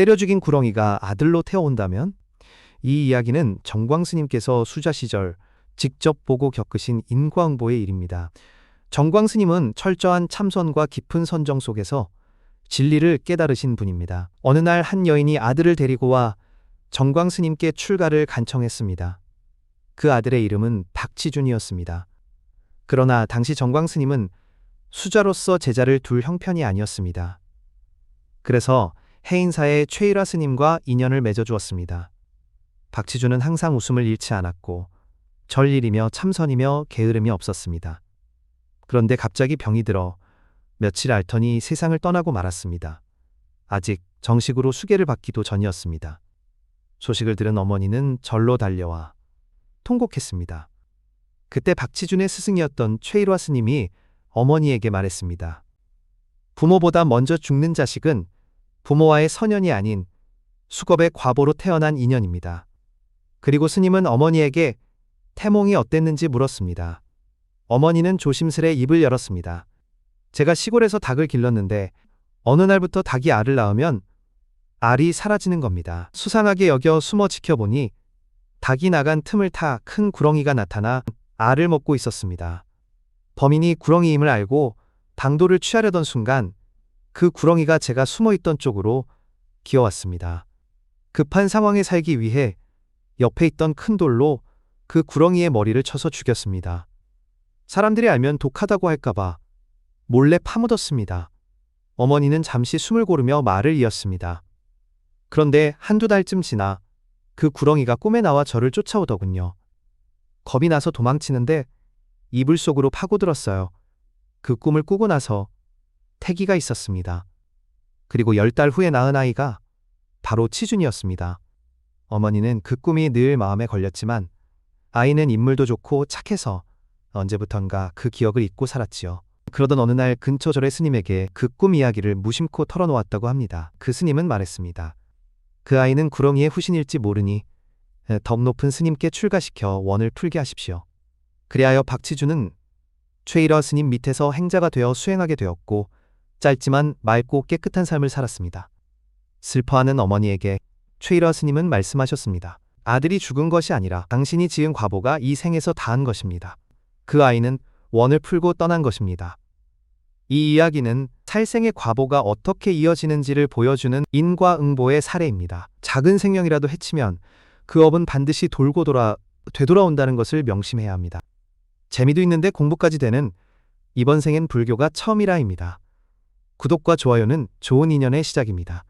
때려 죽인 구렁이가 아들로 태어온다면? 이 이야기는 정광 스님께서 수자 시절 직접 보고 겪으신 인과응보의 일입니다. 정광 스님은 철저한 참선과 깊은 선정 속에서 진리를 깨달으신 분입니다. 어느 날 한 여인이 아들을 데리고 와 정광 스님께 출가를 간청했습니다. 그 아들의 이름은 박치준이었습니다. 그러나 당시 정광 스님은 수자로서 제자를 둘 형편이 아니었습니다. 그래서 해인사의 최일화 스님과 인연을 맺어주었습니다. 박치준은 항상 웃음을 잃지 않았고 절일이며 참선이며 게으름이 없었습니다. 그런데 갑자기 병이 들어 며칠 앓더니 세상을 떠나고 말았습니다. 아직 정식으로 수계를 받기도 전이었습니다. 소식을 들은 어머니는 절로 달려와 통곡했습니다. 그때 박치준의 스승이었던 최일화 스님이 어머니에게 말했습니다. 부모보다 먼저 죽는 자식은 부모와의 선연이 아닌 수겁의 과보로 태어난 인연입니다. 그리고 스님은 어머니에게 태몽이 어땠는지 물었습니다. 어머니는 조심스레 입을 열었습니다. 제가 시골에서 닭을 길렀는데 어느 날부터 닭이 알을 낳으면 알이 사라지는 겁니다. 수상하게 여겨 숨어 지켜보니 닭이 나간 틈을 타 큰 구렁이가 나타나 알을 먹고 있었습니다. 범인이 구렁이임을 알고 방도를 취하려던 순간 그 구렁이가 제가 숨어 있던 쪽으로 기어왔습니다. 급한 상황에 살기 위해 옆에 있던 큰 돌로 그 구렁이의 머리를 쳐서 죽였습니다. 사람들이 알면 독하다고 할까봐 몰래 파묻었습니다. 어머니는 잠시 숨을 고르며 말을 이었습니다. 그런데 한두 달쯤 지나 그 구렁이가 꿈에 나와 저를 쫓아오더군요. 겁이 나서 도망치는데 이불 속으로 파고들었어요. 그 꿈을 꾸고 나서 태기가 있었습니다. 그리고 열 달 후에 낳은 아이가 바로 치준이었습니다. 어머니는 그 꿈이 늘 마음에 걸렸지만 아이는 인물도 좋고 착해서 언제부턴가 그 기억을 잊고 살았지요. 그러던 어느 날 근처 절의 스님에게 그 꿈 이야기를 무심코 털어놓았다고 합니다. 그 스님은 말했습니다. 그 아이는 구렁이의 후신일지 모르니 덕 높은 스님께 출가시켜 원을 풀게 하십시오. 그리하여 박치주는 최일화 스님 밑에서 행자가 되어 수행하게 되었고 짧지만 맑고 깨끗한 삶을 살았습니다. 슬퍼하는 어머니에게 최일화 스님은 말씀하셨습니다. 아들이 죽은 것이 아니라 당신이 지은 과보가 이 생에서 다한 것입니다. 그 아이는 원을 풀고 떠난 것입니다. 이 이야기는 살생의 과보가 어떻게 이어지는지를 보여주는 인과응보의 사례입니다. 작은 생명이라도 해치면 그 업은 반드시 돌고 돌아 되돌아온다는 것을 명심해야 합니다. 재미도 있는데 공부까지 되는 이번 생엔 불교가 처음이라입니다. 구독과 좋아요는 좋은 인연의 시작입니다.